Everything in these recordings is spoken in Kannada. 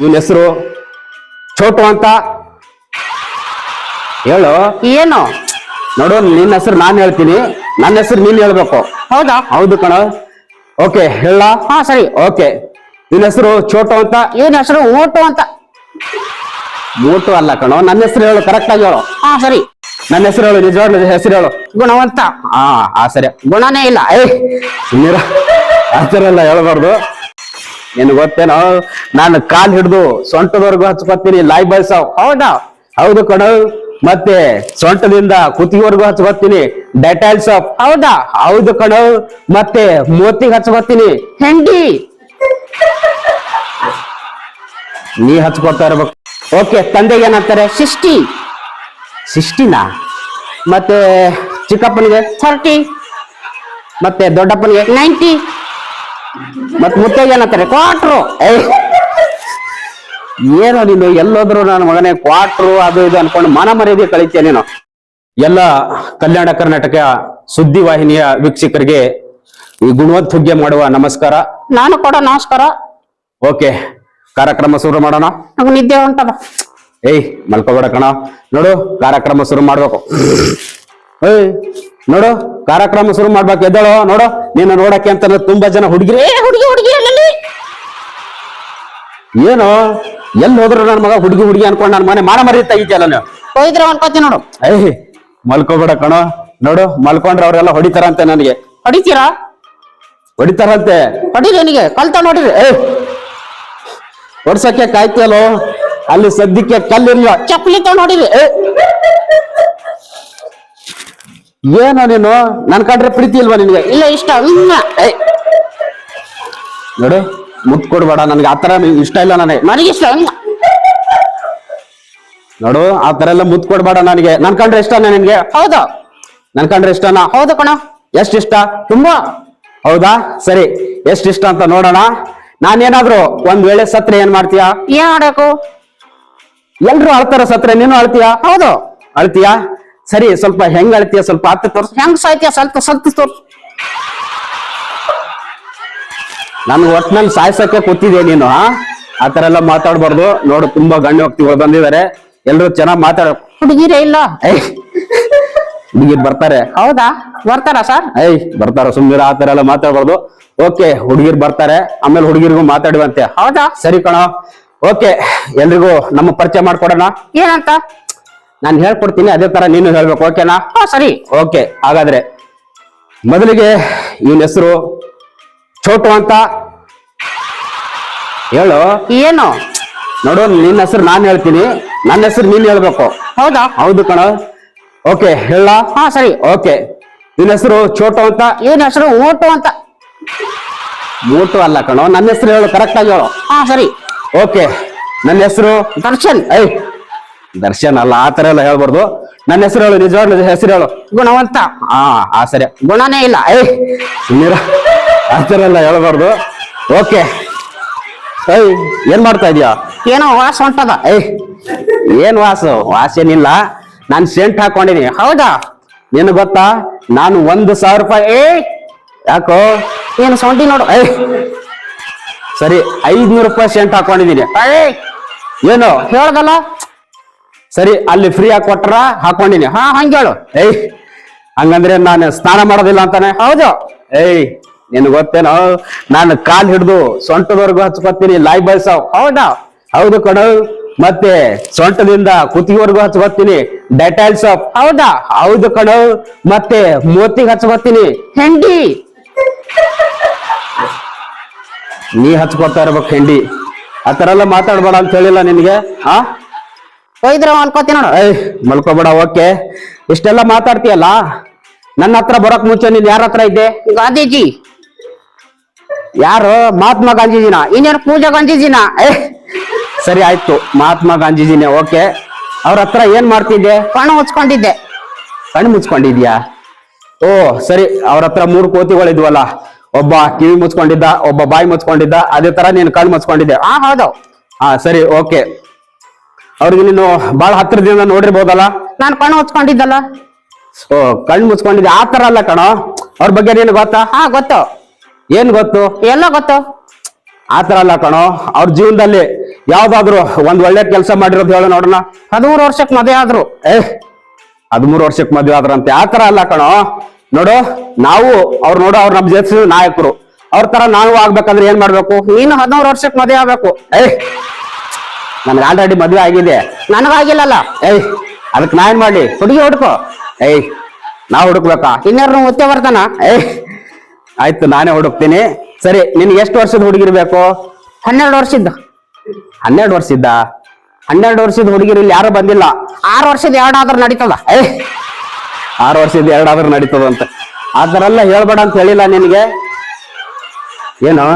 ಇವನ್ ಹೆಸರು? ಚೋಟು ಅಂತ? ಹೇಳು. ಏನು? ನೋಡು ನಿನ್ನ ಹೆಸರು ನಾನು ಹೇಳ್ತೀನಿ. ನನ್ನ ಹೆಸರು ನೀನ್ ಹೇಳ್ಬೇಕು. ಹೌದಾ? ಹೌದು ಕಣ. ಓಕೆ ಹೇಳ ಹಾ ಸರಿ. ಓಕೆ. ನಿನ್ನ ಹೆಸರು ಚೋಟು ಅಂತ? ಇವನ ಹೆಸರು? ಓಟು ಅಂತ. ಮೂಟು ಅಲ್ಲ ಕಣೋ. ನನ್ನ ಹೆಸರು ಹೇಳು ಕರೆಕ್ಟ್ ಆಗಿ ಹೇಳು. ಹಾ ಸರಿ. ನನ್ನ ಹೆಸರು ಹೇಳು ನಿಜವಾಗ್ಲೂ ಹೆಸರು ಹೇಳು. ಗುಣವಂತ. ಹಾ ಆ ಸರಿ. ಗುಣನೇ ಇಲ್ಲ. ಏಯ್ ಸುಮ್ಮೀರ ಆ ಥರ ಎಲ್ಲ ಹೇಳ್ಬಾರ್ದು. ನಿನ್ ಗೊತ್ತೇನೋ? ನಾನು ಕಾಲ್ ಹಿಡ್ದು ಸೊಂಟದವರೆಗೂ ಹಚ್ಕೊತೀನಿ ಲಾಯ್ ಬಲ್ಸಾವ್ ಹೌದಾ? ಹೌದು ಕಣ. ಮತ್ತೆ ಸೊಂಟದಿಂದ ಕುತ್ತಿಗೆವರೆಗೂ ಹಚ್ಕೊತೀನಿ ಡೆಟಾಲ್ ಸಾಪ್ ಹೌದಾ? ಹೌದು ಕಣ. ಮತ್ತೆ ಮೋತಿಗೆ ಹಚ್ಕೊತೀನಿ. ಹೆಂಡಿ? ನೀ ಹಚ್ಕೊತಾ ಇರ್ಬೇಕು. ಓಕೆ ತಂದೆಗೆ ಏನಂತಾರೆ ಸಿಷ್ಟಿ. ಸಿಷ್ಟಿನಾ? ಮತ್ತೆ ಚಿಕ್ಕಪ್ಪನಿಗೆ? ಥರ್ಟಿ. ಮತ್ತೆ ದೊಡ್ಡಪ್ಪನಿಗೆ? ನೈಂಟಿ. ಮತ್ತೆ ಮುತ್ತೆಗೆ ಏನಂತಾರೆ? ಕ್ವಾಟ್ರು ಏನು ಏನೋ ನೀನು ಎಲ್ಲೋದ್ರು ನನ್ನ ಮಗನೇ ಕ್ವಾಟ್ರು ಅದು ಇದು ಅನ್ಕೊಂಡು ಮನ ಮರ್ಯಾದೆ ಕಳಿತೀಯ ನೀನು. ಎಲ್ಲ ಕಲ್ಯಾಣ ಕರ್ನಾಟಕ ಸುದ್ದಿ ವಾಹಿನಿಯ ವೀಕ್ಷಕರಿಗೆ ಈ ಗುಣವತ್ ಹುಗ್ಗೆ ಮಾಡುವ ನಮಸ್ಕಾರ. ನಾನು ಕೂಡ ನಮಸ್ಕಾರ. ಓಕೆ ಕಾರ್ಯಕ್ರಮ ಶುರು ಮಾಡೋಣ? ನಮ್ಗೆ ನಿದ್ದೆ ಉಂಟದ ಏಯ್ ಮಲ್ಕೋಬೇಡ ಕಣ. ನೋಡು ಕಾರ್ಯಕ್ರಮ ಶುರು ಮಾಡ್ಬೇಕು. ಏಯ್ ನೋಡು ಕಾರ್ಯಕ್ರಮ ಶುರು ಮಾಡ್ಬೇಕು. ಎದ್ದಳು ನೋಡು. ನೀನು ನೋಡಕ್ಕೆ ಅಂತ ತುಂಬಾ ಜನ ಹುಡುಗಿರಿ. ಹುಡುಗಿ ಹುಡುಗಿ ಏನು? ಎಲ್ಲಿ ಹೋದ್ರು ನನ್ನ ಮಗ ಹುಡುಗಿ ಹುಡುಗಿ ಅನ್ಕೊಂಡು ನನ್ನ ಮನೆ ಮಾಡ ಮರಿ ತೆಗಿತಿಯಲ್ಲ ನೀವು ಅನ್ಕೋತೀನಿ ನೋಡು. ಏ ಮಲ್ಕೋಬೇಡ ಕಣೋ. ನೋಡು ಮಲ್ಕೊಂಡ್ರೆ ಅವರೆಲ್ಲ ಹೊಡಿತಾರಂತೆ ನನಗೆ. ಹೊಡಿತೀರಾ? ಹೊಡಿತಾರಂತೆ. ಹೊಡಿರಿ ನನಗೆ ಕಲ್ತ ನೋಡಿರಿ. ಏಯ್ ಹೊಡ್ಸಕ್ಕೆ ಕಾಯ್ತಿಯಲ್ಲೋ? ಅಲ್ಲಿ ಸದ್ಯಕ್ಕೆ ಕಲ್ಲಿರ್ಲಿಲ್ಲ ಚಪ್ಪಲಿ ತಗೊಂಡ್ ನೋಡಿರಿ ಏ ಏನೋ ನೀನು? ನನ್ ಕಂಡ್ರೆ ಪ್ರೀತಿ ಇಲ್ವಾ ನಿನ್ಗೆ? ಇಲ್ಲ ಇಷ್ಟ. ಏಯ್. ನೋಡು ಮುಟ್ಕೊಡ್ಬೇಡ ನನ್ಗೆ ಆತರ ಇಷ್ಟ ಇಲ್ಲ ನನಗೆ. ನನಗೆ ಇಷ್ಟ ಇಲ್ಲ ನೋಡು ಆತರ ತರ ಎಲ್ಲ ಮುತ್ ಕೊಡ್ಬೇಡ ನನಗೆ. ನನ್ ಕಂಡ್ರೆ ಇಷ್ಟನಾ ನಿನ್ಗೆ? ಹೌದು. ನನ್ ಕಂಡ್ರೆ ಇಷ್ಟನಾ? ಹೌದು ಕಣ. ಎಷ್ಟ್ ಇಷ್ಟ? ತುಂಬಾ. ಹೌದಾ? ಸರಿ ಎಷ್ಟ್ ಇಷ್ಟ ಅಂತ ನೋಡೋಣ. ನಾನೇನಾದ್ರೂ ಒಂದ್ ವೇಳೆ ಸತ್ರೆ ಏನ್ ಮಾಡ್ತೀಯಾ? ಏನ್ ಮಾಡಬೇಕು? ಎಲ್ರು ಅಳ್ತಾರ ಸತ್ರೆ? ನೀನು ಅಳ್ತೀಯಾ? ಹೌದು. ಅಳ್ತೀಯಾ? ಸರಿ ಸ್ವಲ್ಪ ಹೆಂಗ್ ಅಳ್ತೀಯ? ಸ್ವಲ್ಪ ಆತ ತೋರ್ಸ್. ಹೆಂಗ್ ಸಾಯ್ತೀಯ? ಸ್ವಲ್ಪ ಸ್ವಲ್ಪ ತೋರ್ಸು. ನನ್ಗೆ ಒಟ್ನಲ್ಲಿ ಸಾಯ್ಸಕ್ಕೆ ಕೂತಿದೆ ನೀನು ಆ ಆ ತರ ಎಲ್ಲ ಮಾತಾಡ್ಬಾರ್ದು. ನೋಡು ತುಂಬಾ ಗಣ್ಯ ವ್ಯಕ್ತಿಗಳು ಬಂದಿದ್ದಾರೆ. ಎಲ್ರು ಚೆನ್ನಾಗ್ ಮಾತಾಡ. ಹುಡುಗಿರೇ ಇಲ್ಲ. ಏಯ್ ಹುಡುಗಿರ್ ಬರ್ತಾರೆ. ಹೌದಾ? ಬರ್ತಾರ ಸರ್? ಏಯ್ ಬರ್ತಾರ ಸುಮ್ಮನೆ ಆ ತರ ಎಲ್ಲ ಮಾತಾಡ್ಬಾರ್ದು. ಓಕೆ ಹುಡುಗಿರ್ ಬರ್ತಾರೆ. ಆಮೇಲೆ ಹುಡುಗಿರಿಗೂ ಮಾತಾಡುವಂತೆ. ಹೌದಾ? ಸರಿ ಕಣ. ಓಕೆ ಎಲ್ರಿಗೂ ನಮ್ಮ ಪರಿಚಯ ಮಾಡ್ಕೊಡೋಣ. ಏನಂತ? ನಾನು ಹೇಳ್ಕೊಡ್ತೀನಿ ಅದೇ ತರ ನೀನು ಹೇಳ್ಬೇಕು ಓಕೆನಾ ಹಾ ಸರಿ. ಓಕೆ ಹಾಗಾದ್ರೆ ಮೊದಲಿಗೆ ಇವನ ಹೆಸರು ಚೋಟು ಅಂತ. ಹೇಳು. ಏನು? ನೋಡು ನಿನ್ನ ಹೆಸರು ನಾನು ಹೇಳ್ತೀನಿ. ನನ್ನ ಹೆಸರು ನೀನು ಹೇಳ್ಬೇಕು. ಹೌದಾ? ಹೌದು ಕಣ. ಓಕೆ ಹೇಳ. ಹಾ ಸರಿ. ಓಕೆ ನಿನ್ನ ಹೆಸರು ಚೋಟು ಅಂತ? ಇವನ ಹೆಸರು ಓಟು ಅಂತ. ಮೂಟು ಅಲ್ಲ ಕಣೋ ನನ್ನ ಹೆಸರು ಹೇಳು ಕರೆಕ್ಟ್ ಆಗಿ ಹೇಳು. ಹಾ ಸರಿ. ಓಕೆ ನನ್ನ ಹೆಸರು? ದರ್ಶನ್. ಐ ದರ್ಶನ್ ಅಲ್ಲ ಆ ತರ ಎಲ್ಲ ಹೇಳ್ಬಾರ್ದು. ನನ್ನ ಹೆಸರು ಹೇಳು ನಿಜವಾಗ್ಲೂ ಹೆಸರು ಹೇಳು. ಗುಣವಂತ. ಆ ಆ ಸರಿ. ಗುಣನೇ ಇಲ್ಲ. ಐ ಸುಮ್ಮೀರ ಆ ತರ ಎಲ್ಲ ಹೇಳ್ಬಾರ್ದು. ಓಕೆ. ಏಯ್ ಏನ್ ಮಾಡ್ತಾ ಇದೀಯ? ಏನೋ ವಾಸ ಹೊಂಟದ. ಏಯ್ ಏನ್ ವಾಸು? ವಾಸ ಏನಿಲ್ಲ. ನಾನು ಸೆಂಟ್ ಹಾಕೊಂಡಿದೀನಿ. ಹೌದಾ? ನಿನ್ ಗೊತ್ತಾ? ನಾನು ಒಂದು ಸಾವಿರ ರೂಪಾಯಿ ಏ ಯಾಕೋ? ಏನು ಸೊಂಟಿ ನೋಡು. ಏಯ್! ಸರಿ ಐದ್ನೂರು ರೂಪಾಯಿ ಸೆಂಟ್ ಹಾಕೊಂಡಿದೀನಿ. ಏನು? ಹೇಳ್ದಲ್ಲ? ಸರಿ ಅಲ್ಲಿ ಫ್ರೀ ಆಗಿ ಕೊಟ್ರ ಹಾಕೊಂಡಿನಿ. ಹಾ ಹಂಗೇಳು ಏಯ್ ಹಂಗಂದ್ರೆ ನಾನು ಸ್ನಾನ ಮಾಡೋದಿಲ್ಲ ಅಂತಾನೆ. ಹೌದು. ಏಯ್ ನಿನ್ ಗೊತ್ತೇನೋ? ನಾನು ಕಾಲ್ ಹಿಡ್ದು ಸೊಂಟದವರೆಗೂ ಹಚ್ಕೊತೀನಿ ಲಾಯ್ ಬಯಸವ್ ಹೌದಾ? ಹೌದು ಕಣ. ಮತ್ತೆ ಸೊಂಟದಿಂದ ಕುತ್ತಿಗೆವರೆಗೂ ಹಚ್ಕೊತೀನಿ ಡೆಟಾಲ್ ಸಾಪ್ ಹೌದಾ? ಹೌದು ಕಣ. ಮತ್ತೆ ಮೋತಿಗೆ ಹಚ್ಕೊತೀನಿ. ಹೆಂಡಿ. ನೀ ಹಚ್ಕೊತಾ ಇರ್ಬೇಕು ಹೆಂಡಿ. ಆ ಥರ ಎಲ್ಲ ಮಾತಾಡ್ಬೇಡ ಅಂತ ಹೇಳಿಲ್ಲ ನಿನ್ಗೆ ಆ? ಒಯ್ದ್ರ ಅನ್ಕೋತೀನಿ ನೋಡು. ಏಯ್ ಮಲ್ಕೋಬೇಡ ಓಕೆ. ಇಷ್ಟೆಲ್ಲ ಮಾತಾಡ್ತೀಯಲ್ಲ? ನನ್ನ ಹತ್ರ ಬರೋಕ್ ಮುಂಚೆ ನೀನ್ ಯಾರ ಹತ್ರ ಇದ್ದೆ? ಗಾಂಧೀಜಿ. ಯಾರು? ಮಹಾತ್ಮ ಗಾಂಧೀಜಿನ? ಇನ್ನೇನು ಪೂಜಾ ಗಾಂಧೀಜಿನ? ಏ ಸರಿ ಆಯ್ತು. ಮಹಾತ್ಮ ಗಾಂಧೀಜಿನೇ ಓಕೆ. ಅವ್ರ ಹತ್ರ ಏನ್ ಮಾಡ್ತಿದ್ದೆ? ಕಣ್ಣು ಮುಚ್ಕೊಂಡಿದ್ದೆ. ಕಣ್ಣು ಮುಚ್ಕೊಂಡಿದ್ಯಾ? ಓ ಸರಿ. ಅವ್ರ ಹತ್ರ ಮೂರು ಕೋತಿಗಳಿದ್ವಲ್ಲ. ಒಬ್ಬ ಕಿವಿ ಮುಚ್ಕೊಂಡಿದ್ದ ಒಬ್ಬ ಬಾಯಿ ಮುಚ್ಕೊಂಡಿದ್ದ. ಅದೇ ತರ ನೀನು ಕಣ್ಣು ಮುಚ್ಕೊಂಡಿದ್ದೆ. ಹಾ ಹೌದು. ಹಾ ಸರಿ ಓಕೆ. ಅವ್ರಿಗೆ ನೀನು ಬಹಳ ಹತ್ತಿರದಿಂದ ನೋಡಿರ್ಬೋದಲ್ಲ? ನಾನು ಕಣ್ಣು ಮುಚ್ಕೊಂಡಿದ್ದಲ್ಲ. ಓ ಕಣ್ಣು ಮುಚ್ಕೊಂಡಿದ್ದೆ. ಆ ತರ ಅಲ್ಲ ಕಣೋ. ಅವ್ರ ಬಗ್ಗೆ ನೀನು ಗೊತ್ತಾ? ಹಾ ಗೊತ್ತು. ಏನ್ ಗೊತ್ತು? ಎಲ್ಲ ಗೊತ್ತು. ಆ ತರ ಅಲ್ಲ ಕಣೋ. ಅವ್ರ ಜೀವನದಲ್ಲಿ ಯಾವ್ದಾದ್ರು ಒಂದ್ ಒಳ್ಳೆ ಕೆಲಸ ಮಾಡಿರೋದು ಹೇಳು ನೋಡೋಣ. ಹದಿಮೂರು ವರ್ಷಕ್ಕೆ ಮದುವೆ ಆದ್ರು. ಏ ಹದಿಮೂರು ವರ್ಷಕ್ಕೆ ಮದ್ವೆ ಆದ್ರಂತೆ. ಆ ತರ ಅಲ್ಲ ಕಣೋ. ನೋಡು ನಾವು ಅವ್ರು ನೋಡು ಅವ್ರು ನಮ್ ಜೊತೆ ನಾಯಕರು. ಅವ್ರ ತರ ನಾವು ಆಗ್ಬೇಕಂದ್ರೆ ಏನ್ ಮಾಡ್ಬೇಕು? ನೀನು ಹದಿಮೂರು ವರ್ಷಕ್ಕೆ ಮದುವೆ ಆಗ್ಬೇಕು. ಏಯ್ ನನ್ಗೆ ಆಲ್ರೆಡಿ ಮದುವೆ ಆಗಿದೆ. ನನಗಾಗಿಲ್ಲಲ್ಲ ಏಯ್ ಅದಕ್ಕೆ ನಾ ಏನ್ ಮಾಡ್ಲಿ? ಹುಡುಗಿ ಹುಡುಕು. ಏಯ್ ನಾ ಹುಡುಕ್ಬೇಕಾ? ಇನ್ಯಾರು ಮುತ್ತೆ ಬರ್ತಾನ. ಏಯ್ ಆಯ್ತು ನಾನೇ ಹುಡುಕ್ತೀನಿ. ಸರಿ ನಿನ್ಗೆ ಎಷ್ಟು ವರ್ಷದ ಹುಡುಗಿರ್ಬೇಕು ಹನ್ನೆರಡು ವರ್ಷದ್ದು. ಹನ್ನೆರಡು ವರ್ಷ ಇದ್ದ ಹನ್ನೆರಡು ವರ್ಷದ ಹುಡುಗಿರು ಇಲ್ಲಿ ಯಾರು ಬಂದಿಲ್ಲ. ಆರು ವರ್ಷದ ಎರಡಾದ್ರೂ ನಡೀತದ. ಏಯ್ ಆರು ವರ್ಷದ ಎರಡಾದ್ರೂ ನಡೀತದಂತ. ಆ ಥರ ಎಲ್ಲ ಹೇಳ್ಬೇಡ ಅಂತ ಹೇಳಿಲ್ಲ ನಿನಗೆ? ಏನು?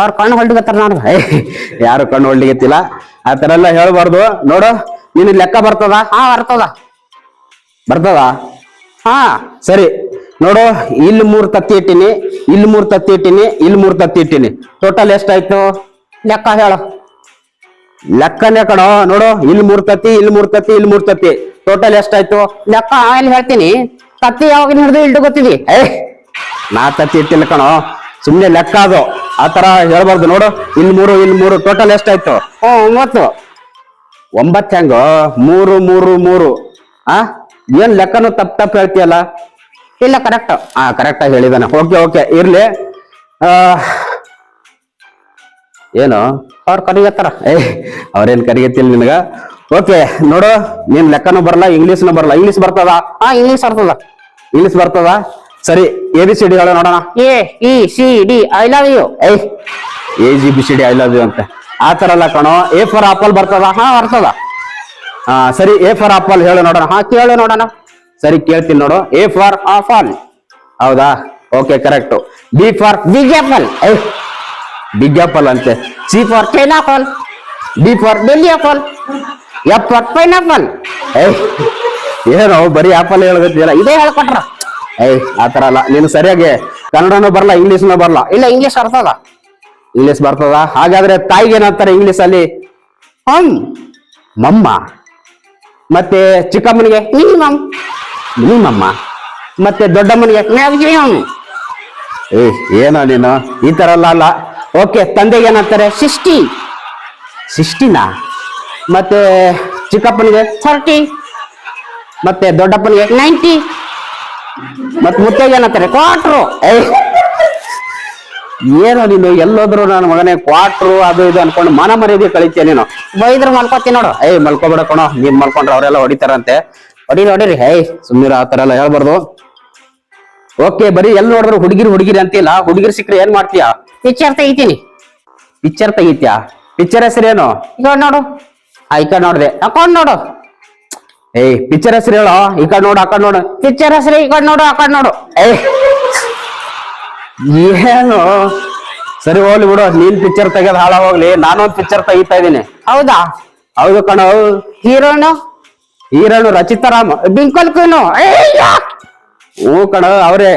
ಅವ್ರ ಕಣ್ಣು ಹೊಲ್ಡಿಗತ್ತಾರ ನಾನು ಯಾರು ಕಣ್ಣು ಹೊಳ್ಳಿಗೆತ್ತಿಲ್ಲ ಆ ಥರ ಎಲ್ಲ ಹೇಳ್ಬಾರ್ದು. ನೋಡು ನಿನಗೆ ಲೆಕ್ಕ ಬರ್ತದ? ಹಾ ಬರ್ತದ. ಬರ್ತದ? ಹಾ. ಸರಿ ನೋಡು ಇಲ್ಲಿ ಮೂರು ತತ್ತಿ ಇಟ್ಟಿನಿ ಇಲ್ಲಿ ಮೂರು ತತ್ತಿ ಇಟ್ಟಿನಿ ಇಲ್ಲಿ ಮೂರು ತತ್ತಿ ಇಟ್ಟಿನಿ. ಟೋಟಲ್ ಎಷ್ಟಾಯ್ತು? ಲೆಕ್ಕ ಹೇಳು. ಲೆಕ್ಕನೇ ಕಣೋ ನೋಡು ಇಲ್ಲಿ ಮೂರ್ ತತ್ತಿ ಇಲ್ಲಿ ಮೂರ್ ತತ್ತಿ ಇಲ್ಲಿ ಮೂರ್ ತತ್ತಿ. ಟೋಟಲ್ ಎಷ್ಟಾಯ್ತು? ಲೆಕ್ಕ ಆಮೇಲೆ ಹೇಳ್ತೀನಿ. ತತ್ತಿ ಯಾವಾಗ ಹಿಡಿದು ಇಲ್ಡು ಗೊತ್ತಿದಿ? ಏ ನಾ ತತ್ತಿ ಇಟ್ಟಿಲ್ಲ ಕಣೋ. ಸುಮ್ಮನೆ ಲೆಕ್ಕ ಅದು. ಆ ತರ ಹೇಳ್ಬಾರ್ದು ನೋಡು. ಇಲ್ಲಿ ಮೂರು ಇಲ್ಲಿ ಮೂರು. ಟೋಟಲ್ ಎಷ್ಟಾಯ್ತು? ಒಂಬತ್ತು. ಒಂಬತ್ತು ಹೆಂಗ? ಮೂರು ಮೂರು ಮೂರು. ಆ? ಏನ್ ಲೆಕ್ಕನು ತಪ್ಪ ತಪ್ಪ ಹೇಳ್ತೀಯಲ್ಲ? ಇಲ್ಲ ಕರೆಕ್ಟ್ ಆ ಕರೆಕ್ಟ್ ಆಗಿ ಹೇಳಿದಾನೆ ಓಕೆ ಓಕೆ ಇರ್ಲಿ. ಆ, ಏನು? ಅವ್ರು ಕರಿಗತ್ತಾರ ಏ ಅವ್ರೇನ್ ಕರಿಗತ್ತಿಲ್ಲ ನಿನಗ? ಓಕೆ ನೋಡು. ನೀನ್ ಲೆಕ್ಕನೂ ಬರಲ್ಲ ಇಂಗ್ಲೀಷ್ನು ಬರಲ್ಲ. ಇಂಗ್ಲೀಷ್ ಬರ್ತದ? ಆ ಇಂಗ್ಲೀಷ್ ಬರ್ತದ. ಇಂಗ್ಲೀಷ್ ಬರ್ತದ? ಸರಿ ಎ ಬಿ ಸಿ ಡಿ ಹೇಳೋ ನೋಡೋಣ. A E C D I love you ಏಯ್ A G B C D I love you ಅಂತ. ಆ ತರ ಅಲ್ಲ ಕಣೋ ಎ ಫಾರ್ ಆಪಲ್ ಬರ್ತದ? ಹಾ ಬರ್ತದ. ಹಾ ಸರಿ ಎ ಫಾರ್ ಆಪಲ್ ಹೇಳು ನೋಡೋಣ. ಹಾ ಕೇಳು ನೋಡೋಣ. ಸರಿ ಕೇಳ್ತೀನಿ ನೋಡು. ಎ ಫಾರ್ ಆಫಾಲ್ ಹೌದಾ? Okay correct B for big apple big apple ಅಂತೆ. C for China apple D for Delhi apple F for pineapple ಏಯ್ ಏನೋ ಬರೀ ಆಪಲ್ ಹೇಳಗತ್ತಿಲ್ಲ ಇದೇ ಹೇಳ್ಕೊಟ್ರ. ಏಯ್ ಆ ತರ ಅಲ್ಲ. ನೀನು ಸರಿಯಾಗಿ ಕನ್ನಡನೂ ಬರಲ್ಲ ಇಂಗ್ಲೀಷ್ನೂ ಬರಲ್ಲ. ಇಲ್ಲ ಇಂಗ್ಲೀಷ್ ಬರ್ತದ ಇಂಗ್ಲೀಷ್ ಬರ್ತದ. ಹಾಗಾದ್ರೆ ತಾಯಿಗೆ ಏನಂತಾರೆ ಇಂಗ್ಲಿಷ್ ಅಲ್ಲಿ ಹಾಯ್ ಮಮ್ಮ. ಮತ್ತೆ ಚಿಕ್ಕಮ್ಮನಿಗೆ? ನಿಮ್ಮಮ್ಮ ಮತ್ತೆ ದೊಡ್ಡಮ್ಮನಿಗೆ? ಏಯ್ ಏನೋ ನೀನು? ಈ ತರ ಅಲ್ಲ ಅಲ್ಲ. ಓಕೆ ತಂದೆಗೆ ಏನಂತಾರೆ ಸಿಷ್ಟಿ ಸಿಷ್ಟಿನಾ ಮತ್ತೆ ಚಿಕ್ಕಪ್ಪನಿಗೆ? ಥರ್ಟಿ ಮತ್ತೆ ದೊಡ್ಡಪ್ಪನಿಗೆ? ನೈಂಟಿ. ಮತ್ತೆ ಮುತ್ತೈಗೆ ಏನಂತಾರೆ? ಕ್ವಾಟ್ರು ಏನೋ ನೀನು ಎಲ್ಲೋದ್ರು ನನ್ನ ಮಗನೇ ಕ್ವಾಟ್ರು ಅದು ಇದು ಅನ್ಕೊಂಡು ಮನ ಮರ್ಯಾದೆ ಕಳಿತೀಯ ನೀನು. ಬೈದ್ರು ಮಲ್ಕೋತೀನಿ ನೋಡು. ಏಯ್ ಮಲ್ಕೋಬೇಡ ಕಣೋ. ನೀನ್ ಮಲ್ಕೊಂಡ್ರೆ ಅವರೆಲ್ಲ ಹೊಡಿತಾರಂತೆ. ಹೊಡಿ ನೋಡಿರಿ ಹೇಯ್ ಸುಮ್ಮನೆ ಆ ತರ ಎಲ್ಲ ಹೇಳ್ಬಾರ್ದು. ಓಕೆ ಬರೀ ಎಲ್ಲಿ ನೋಡಿದ್ರು ಹುಡುಗಿರು ಹುಡುಗಿರಿ ಅಂತಿಲ್ಲ ಹುಡುಗಿರ್ ಸಿಕ್ಕರೆ ಏನ್ ಮಾಡ್ತೀಯಾ? ಪಿಕ್ಚರ್ ತೆಗಿತೀನಿ. ಪಿಕ್ಚರ್ ತೆಗಿತ್ಯಾ? ಪಿಕ್ಚರ್ ಹೆಸರೇನು? ಈಗ ನೋಡು. ಆ ಈ ಕಡೆ ನೋಡ್ದೆ. ಅಕೌಂಟ್ ನೋಡು. ಏಯ್ ಪಿಕ್ಚರ್ ಹೆಸರು ಹೇಳೋ? ಈ ಕಡೆ ನೋಡು ಆ ಕಡೆ ನೋಡು. ಪಿಕ್ಚರ್ ಹೆಸರು ಈ ಕಡೆ ನೋಡು ಆ ಕಡೆ ನೋಡು. ಏಯ್ ಏನು? ಸರಿ ಹೋಗ್ಲಿ ಬಿಡು ನೀನ್ ಪಿಕ್ಚರ್ ತೆಗೆದ್ ಹಾಳ ಹೋಗ್ಲಿ ನಾನೊಂದ್ ಪಿಕ್ಚರ್ ತೆಗಿತಾ ಇದೀನಿ ಹೌದಾ? ಹೌದು ಕಣ. ಹೀರೋನು? ಹೀರೋನು ರಚಿತಾರಾಮ್ ಬಿಂಕಲ್ ಕ್ವೀನು ಹ್ಞೂ ಕಣ ಅವರೇ.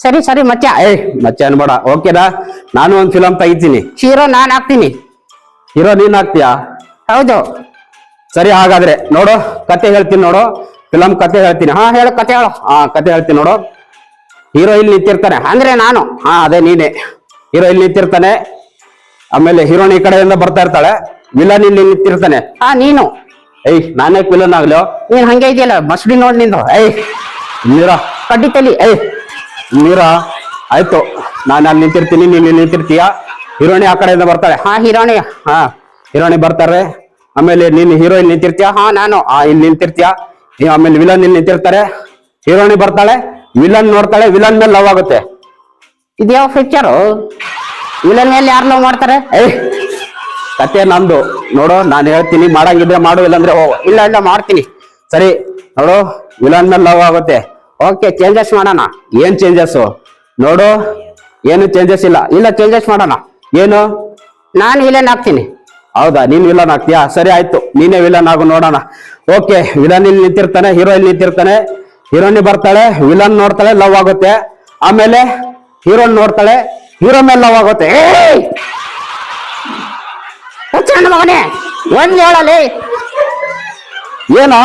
ಸರಿ ಸರಿ ಮಚ್ಚ. ಏಯ್ ಮಚ್ಚ ಅನ್ಬೇಡ. ಓಕೆನಾ? ನಾನು ಒಂದ್ ಫಿಲಂ ತೆಗಿತೀನಿ. ಹೀರೋ ನಾನ್ ಹಾಕ್ತೀನಿ. ಹೀರೋ ನೀನ್ ಹಾಕ್ತೀಯಾ? ಹೌದು. ಸರಿ ಹಾಗಾದ್ರೆ ನೋಡು ಕತೆ ಹೇಳ್ತೀನಿ ನೋಡು. ಫಿಲಂ ಕತೆ ಹೇಳ್ತೀನಿ. ಹಾ ಹೇಳ ಕತೆ ಹೇಳು. ಹಾ ಕತೆ ಹೇಳ್ತೀನಿ ನೋಡು. ಹೀರೋ ಇಲ್ಲಿ ನಿಂತಿರ್ತಾನೆ. ಅಂದ್ರೆ ನಾನು. ಹಾ ಅದೇ ನೀನೆ. ಹೀರೋ ಇಲ್ಲಿ ನಿಂತಿರ್ತಾನೆ. ಆಮೇಲೆ ಹೀರೋನ್ ಈ ಕಡೆಯಿಂದ ಬರ್ತಾ ಇರ್ತಾಳೆ. ವಿಲನ್ ಇಲ್ಲಿ ನಿಂತಿರ್ತಾನೆ. ಹಾ ನೀನು. ಏಯ್ ನಾನೇ ವಿಲನ್ ಆಗ್ಲೋ? ನೀನ್ ಹಂಗೆ ಇದೆಯಲ್ಲ ಮಸ್ಡಿ ನೋಡ್ ನಿಂದು ಏಯ್ ನೀರ ಕಡ್ಡಿ ತಲಿ. ಏಯ್ ನೀರ ಆಯ್ತು ನಾನು ಅಲ್ಲಿ ನಿಂತಿರ್ತೀನಿ. ನೀನ್ ಇಲ್ಲಿ ನಿಂತಿರ್ತೀಯ? ಹೀರೋಣಿ ಆ ಕಡೆಯಿಂದ ಬರ್ತಾಳೆ. ಹಾ ಹೀರೋಣಿ ಹಾ ಹೀರೋಣಿ ಬರ್ತಾರೆ. ಆಮೇಲೆ ನೀನು ಹೀರೋಯಿನ್ ನಿಂತಿರ್ತೀಯ? ಹಾ ನಾನು. ಆ ಇಲ್ಲಿ ನಿಂತಿರ್ತೀಯ? ಆಮೇಲೆ ವಿಲನ್ ಇಲ್ಲಿ ನಿಂತಿರ್ತಾರೆ. ಹೀರೋಯಿನ್ ಬರ್ತಾಳೆ ವಿಲನ್ ನೋಡ್ತಾಳೆ ವಿಲನ್ ಮೇಲೆ ಲವ್ ಆಗುತ್ತೆ. ಇದ್ಯಾವ ಪಿಕ್ಚರು ವಿಲನ್ ಮೇಲೆ ಯಾರು ಲವ್ ಮಾಡ್ತಾರೆ? ಏಯ್ ಕತೆ ನಂದು. ನೋಡು ನಾನು ಹೇಳ್ತೀನಿ ಮಾಡಂಗಿದ್ರೆ ಮಾಡು ಇಲ್ಲಾಂದ್ರೆ ಹೋಗು. ಇಲ್ಲ ಇಲ್ಲ ಮಾಡ್ತೀನಿ. ಸರಿ ನೋಡು ವಿಲನ್ ಮೇಲೆ ಲವ್ ಆಗುತ್ತೆ. ಓಕೆ ಚೇಂಜಸ್ ಮಾಡೋಣ. ಏನ್ ಚೇಂಜಸ್ ನೋಡು ಏನು ಚೇಂಜಸ್ ಇಲ್ಲ. ಇಲ್ಲ ಚೇಂಜಸ್ ಮಾಡೋಣ. ಏನು? ನಾನು ವಿಲನ್ ಹಾಕ್ತೀನಿ ಹೌದಾ? ನೀನ್ ವಿಲನ್ ಆಗ್ತೀಯಾ? ಸರಿ, ಆಯ್ತು. ನೀನೇ ವಿಲನ್ ಆಗು, ನೋಡೋಣ. ಓಕೆ ವಿಲನ್ ಇಲ್ಲಿ ನಿಂತಿರ್ತಾನೆ ಹೀರೋ ಇಲ್ಲಿ ನಿಂತಿರ್ತಾನೆ. ಹೀರೋನಿ ಬರ್ತಾಳೆ ವಿಲನ್ ನೋಡ್ತಾಳೆ ಲವ್ ಆಗುತ್ತೆ. ಆಮೇಲೆ ಹೀರೋನ್ ನೋಡ್ತಾಳೆ ಹೀರೋ ಮೇಲೆ ಲವ್ ಆಗುತ್ತೆ. ಮಗನೇ, ಒಂದ್ ಹೇಳಲಿ. ಏನೋ?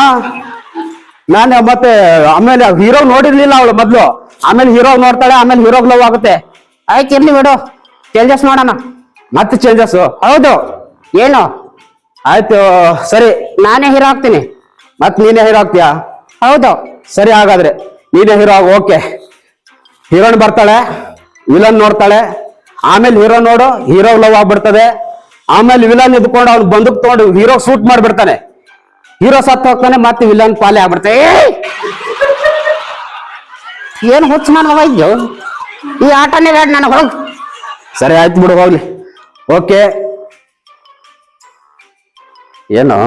ನಾನು ಮತ್ತೆ, ಆಮೇಲೆ ಹೀರೋ ನೋಡಿರ್ಲಿಲ್ಲ ಅವಳು ಮೊದ್ಲು. ಆಮೇಲೆ ಹೀರೋ ನೋಡ್ತಾಳೆ, ಆಮೇಲೆ ಹೀರೋಗ್ ಲವ್ ಆಗುತ್ತೆ. ಆಯ್ತು, ಇರ್ಲಿ ಬಿಡು. ಚೇಂಜಸ್ ನೋಡೋಣ. ಮತ್ತೆ ಚೇಂಜಸ್ ಹೌದು. ಏನು? ಆಯ್ತು ಸರಿ. ನಾನೇ ಹೀರೋ ಆಗ್ತೀನಿ. ಮತ್ ನೀನೇ ಹೀರೋ ಆಗ್ತೀಯಾ? ಹೌದು. ಸರಿ ಹಾಗಾದ್ರೆ ನೀನೇ ಹೀರೋ ಆಗ ಓಕೆ. ಹೀರೋನ್ ಬರ್ತಾಳೆ ವಿಲನ್ ನೋಡ್ತಾಳೆ. ಆಮೇಲೆ ಹೀರೋ ನೋಡು ಹೀರೋ ಲವ್ ಆಗ್ಬಿಡ್ತದೆ. ಆಮೇಲೆ ವಿಲನ್ ಇದ್ಕೊಂಡು ಅವ್ನು ಬಂದು ತಗೊಂಡು ಹೀರೋ ಶೂಟ್ ಮಾಡ್ಬಿಡ್ತಾನೆ. ಹೀರೋ ಸತ್ತು ಹೋಗ್ತಾನೆ ಮತ್ತೆ ವಿಲನ್ ಪಾಲೆ ಆಗ್ಬಿಡ್ತಾನೆ ಏಯ್! ಏನು ಹುಚ್ಚು ಇದ್ಯೋ? ಈ ಆಟನೇ ಬೇಡ ನನಗೆ ಹೋಗ್. ಸರಿ ಆಯ್ತು ಬಿಡು ಹೋಗ್ಲಿ. ಓಕೆ. ಏನು?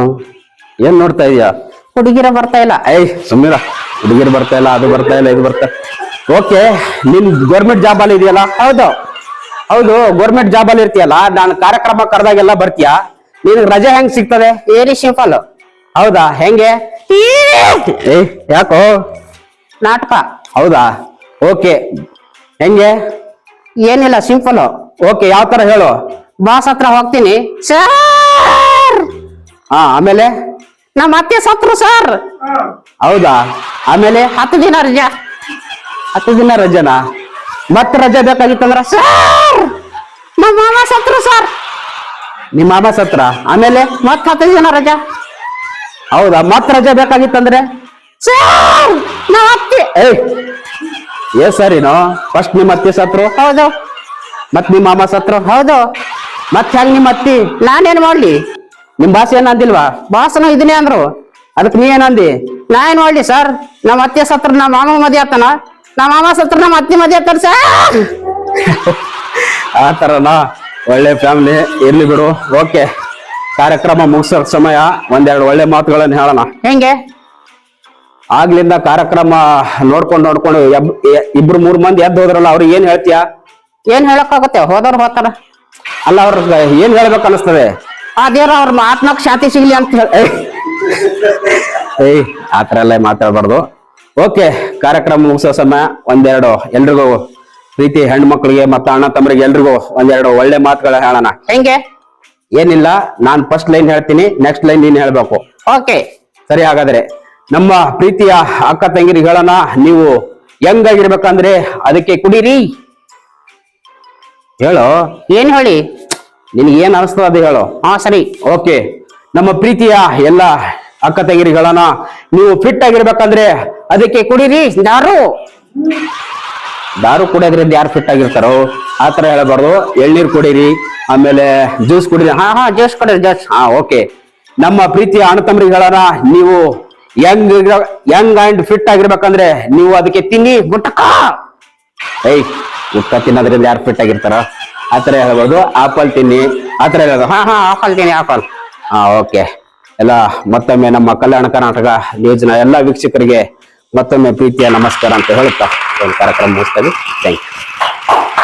ಏನ್ ನೋಡ್ತಾ ಇದೀಯಾ? ಹುಡುಗಿರ ಬರ್ತಾ ಇಲ್ಲ. ಐ ಸುಮ್ಮೀರ ಹುಡುಗಿರ ಬರ್ತಾ ಇಲ್ಲ ಅದು ಬರ್ತಾ ಇಲ್ಲ ಇದು ಬರ್ತಾ ಓಕೆ ನಿನ್ ಗೌರ್ಮೆಂಟ್ ಜಾಬ್ ಅಲ್ಲಿ ಇದೆಯಲ್ಲ? ಹೌದು. ಹೌದು ಗೌರ್ಮೆಂಟ್ ಜಾಬ್ ಅಲ್ಲಿ ಇರ್ತೀಯಲ್ಲ? ನಾನು ಕಾರ್ಯಕ್ರಮ ಕರೆದಾಗೆಲ್ಲ ಬರ್ತೀಯಾ? ನಿನ್ಗೆ ರಜೆ ಹೆಂಗ್ ಸಿಗ್ತದೆ? ಏರಿ ಸಿಂಪಲ್ ಹೌದಾ? ಹೆಂಗೆ? ಏ ಯಾಕೋ? ನಾಟಕ. ಹೌದಾ? ಓಕೆ. ಹೆಂಗೆ? ಏನಿಲ್ಲ ಸಿಂಪಲ್ ಓಕೆ ಯಾವ ತರ ಹೇಳು? ಬಾಸ್ ಹತ್ರ ಹೋಗ್ತೀನಿ. ಸರ್ ಹಾ ಆಮೇಲೆ? ನಮ್ಮ ಅತ್ತೆ ಸತ್ರು ಸರ್. ಹೌದಾ? ಆಮೇಲೆ? ಹತ್ತು ದಿನ ರಜಾ. ಹತ್ತು ದಿನ ರಜೆನಾ? ಮತ್ತೆ ರಜೆ ಬೇಕಾಗಿತ್ತಂದ್ರ? ಸರ್! ನಮ್ಮ ಮಾಮ ಸತ್ರು ಸರ್. ನಿಮ್ಮ ಮಾಮ ಸತ್ರ? ಆಮೇಲೆ? ಮತ್ತೆ ಹತ್ತು ದಿನ ರಜಾ. ಹೌದಾ? ಮತ್ತೆ ರಜೆ ಬೇಕಾಗಿತ್ತಂದ್ರೆ? ಸರ್ ನಮ್ಮ ಅತ್ತೆ. ಏಯ್! ಏ ಸರಿನೋ ಫಸ್ಟ್ ನಿಮ್ಮ ಅತ್ತೆ ಸತ್ರು? ಹೌದು. ಮತ್ ನಿಮ್ಮ ಮಾಮ ಸತ್ರು? ಹೌದು. ಮತ್ ಹೆಂಗ್ ನಿಮ್ಮ ಅತ್ತಿ? ನಾನೇನ್ ಮಾಡ್ಲಿ? ನಿಮ್ ಭಾಷೆ ಏನ್ ಅಂದಿಲ್ವಾ? ಬಾಸನ ಇದನ್ನೇ ಅಂದ್ರು. ಅದಕ್ಕೆ ನೀ ಏನಂದಿ ನಾ ಏನ್ ಮಾಡ್ಲಿ ಸರ್? ನಮ್ಮ ಅತ್ತೆ ಸತ್ರ ನಮ್ಮ ಮಾಮ ಮದಿ ಆತನ? ನಮ್ಮ ಮಾಮ ಸತ್ರ ನಮ್ಮ ಅತ್ತೆ ಮದಿ ಆತಾರ ಸರ್? ಆ ಒಳ್ಳೆ ಫ್ಯಾಮಿಲಿ ಇರ್ಲಿ ಬಿಡು. ಓಕೆ ಕಾರ್ಯಕ್ರಮ ಮುಗಿಸೋ ಸಮಯ. ಒಂದೆರಡು ಒಳ್ಳೆ ಮಾತುಗಳನ್ನು ಹೇಳೋಣ. ಹೆಂಗೆ? ಆಗ್ಲಿಂದ ಕಾರ್ಯಕ್ರಮ ನೋಡ್ಕೊಂಡು ನೋಡ್ಕೊಂಡು ಇಬ್ರು ಮೂರ್ ಮಂದಿ ಎದ್ದು ಹೋದ್ರಲ್ಲ ಅವ್ರಿಗೆ ಏನ್ ಹೇಳ್ತೀಯ? ಏನ್ ಹೇಳಕ್ಕಾಗತ್ತೆ? ಹೋದವ್ರು ಹೋಗ್ತಾರ. ಅಲ್ಲ ಅವ್ರ ಏನ್ ಹೇಳ್ಬೇಕು ಅನಿಸ್ತದೆ ಆ ದೇವ್ರ ಅವ್ರ ಆತ್ಮಕ್ ಶಾಂತಿ ಸಿಗ್ಲಿ ಅಂತ ಹೇಳಿ. ಏಯ್. ಆತರ ಎಲ್ಲ ಮಾತಾಡಬಾರ್ದು. ಓಕೆ ಕಾರ್ಯಕ್ರಮ ಮುಗಿಸೋ ಸಮಯ. ಒಂದೆರಡು ಎಲ್ರಿಗೂ ಪ್ರೀತಿ ಹೆಣ್ಮಕ್ಳಿಗೆ ಮತ್ತ ಅಣ್ಣ ತಮ್ಮರಿಗೆ ಎಲ್ರಿಗೂ ಒಂದೆರಡು ಒಳ್ಳೆ ಮಾತುಗಳ ಹೇಳೋಣ. ಹೆಂಗೆ? ಏನಿಲ್ಲ ನಾನ್ ಫಸ್ಟ್ ಲೈನ್ ಹೇಳ್ತೀನಿ ನೆಕ್ಸ್ಟ್ ಲೈನ್ ನೀನ್ ಹೇಳ್ಬೇಕು. ಓಕೆ. ಸರಿ ಹಾಗಾದ್ರೆ ನಮ್ಮ ಪ್ರೀತಿಯ ಅಕ್ಕ ತಂಗಿರಿಗೆ ಹೇಳೋಣ ನೀವು ಹೆಂಗಾಗಿರ್ಬೇಕಂದ್ರೆ ಆಗಿರ್ಬೇಕಂದ್ರೆ ಅದಕ್ಕೆ ಕುಡೀರಿ. ಹೇಳೋ? ಏನ್ ಹೇಳಿ? ನಿನ್ಗೆ ಏನ್ ಅನಿಸ್ತದ ಅದು ಹೇಳು? ಹಾ ಸರಿ. ಓಕೆ ನಮ್ಮ ಪ್ರೀತಿಯ ಎಲ್ಲ ಅಕ್ಕ ತಂಗಿರಿಗಳನ್ನ ನೀವು ಫಿಟ್ ಆಗಿರ್ಬೇಕಂದ್ರೆ ಅದಕ್ಕೆ ಕುಡೀರಿ. ದಾರು. ದಾರು ಕುಡಿಯೋದ್ರಿಂದ ಯಾರು ಫಿಟ್ ಆಗಿರ್ತಾರೋ ಆ ತರ ಹೇಳಬಾರ್ದು. ಎಳ್ನೀರು ಕುಡೀರಿ ಆಮೇಲೆ ಜ್ಯೂಸ್ ಕುಡೀರಿ. ಹಾ ಹಾ ಜ್ಯೂಸ್ ಕುಡಿರಿ ಜ್ಯೂಸ್ ಹಾ ಓಕೆ ನಮ್ಮ ಪ್ರೀತಿಯ ತಮ್ಮರಿಗೆ ನೀವು ಯಂಗ್ ಯಂಗ್ ಅಂಡ್ ಫಿಟ್ ಆಗಿರ್ಬೇಕಂದ್ರೆ ನೀವು ಅದಕ್ಕೆ ತಿನ್ನಿ ಗುಟ್ಟಕ ಏಯ್ ಗುಟ್ಕ ತಿನ್ನೋದ್ರಿಂದ ಯಾರು ಫಿಟ್ ಆಗಿರ್ತಾರ? ಆತರ ಹೇಳ್ಬೋದು. ಆಪಲ್ ತಿನ್ನಿ ಆತರ ಹೇಳೋದು ಹಾ ಹಾ ಆಪಲ್ ತಿನ್ನಿ ಆಪಲ್ ಹಾ ಓಕೆ ಎಲ್ಲ, ಮತ್ತೊಮ್ಮೆ ನಮ್ಮ ಕಲ್ಯಾಣ ಕರ್ನಾಟಕ ನ ಎಲ್ಲ ವೀಕ್ಷಕರಿಗೆ ಮತ್ತೊಮ್ಮೆ ಪ್ರೀತಿಯ ನಮಸ್ಕಾರ ಅಂತ ಹೇಳುತ್ತಾ ಒಂದು ಕಾರ್ಯಕ್ರಮ ಮುಗಿಸ್ತೀವಿ ಥ್ಯಾಂಕ್ ಯು